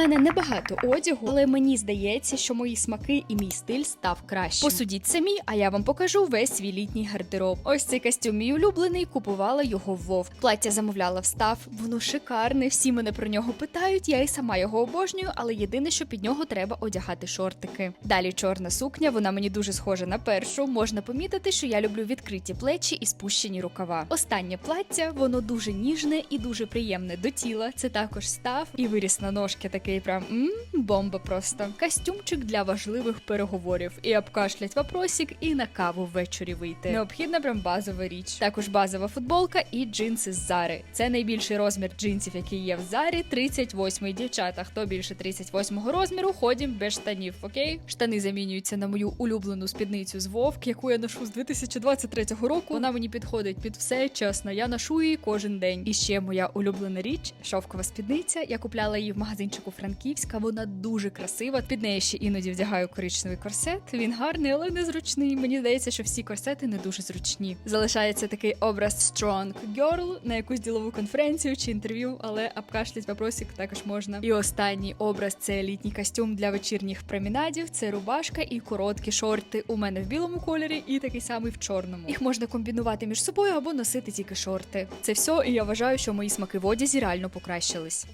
мене небагато одягу, але мені здається, що мої смаки і мій стиль став краще. Посудіть самі, а я вам покажу весь свій літній гардероб. Ось цей костюм мій улюблений, купувала його в Вовк. Плаття замовляла в став. Воно шикарне. Всі мене про нього питають. Я і сама його обожнюю, але єдине, що під нього треба одягати шортики. Далі чорна сукня, вона мені дуже схожа на першу. Можна помітити, що я люблю відкриті плечі і спущені рукава. Останнє плаття, воно дуже ніжне і дуже приємне до тіла. Це також став і виріс на ножки такий прям м бомба просто. Костюмчик для важливих переговорів. І обкашлять вопросик, і на каву ввечері вийти. Необхідна прям базова річ. Також базова футболка і джинси з Зари. Це найбільший розмір джинсів, який є в Зарі. 38-й дівчата. Хто більше 38-го розміру, ходім без штанів. Окей, штани замінюються на мою улюблену спідницю з Вовк, яку я ношу з 2023 року. Вона мені підходить під все. Чесно, я ношу її кожен день. І ще моя улюблена річ шовкова спідниця. Я купляла її в магазинчику Франківська. Вона дуже красива. Під неї ще іноді вдягаю коричневий корсет. Він гарний, але незручний. Мені здається, що всі корсети не дуже зручні. Залишається такий образ strong girl на якусь ділову конференцію чи інтерв'ю, але обкашлять вопросик також можна. І останній образ це літній костюм для вечірніх промінадів. Це рубашка і короткі шорти. У мене в білому кольорі і такий самий в чорному. Їх можна комбінувати між собою або носити тільки шорти. Це все, і я вважаю, що мої смаки в одязі реально покращились.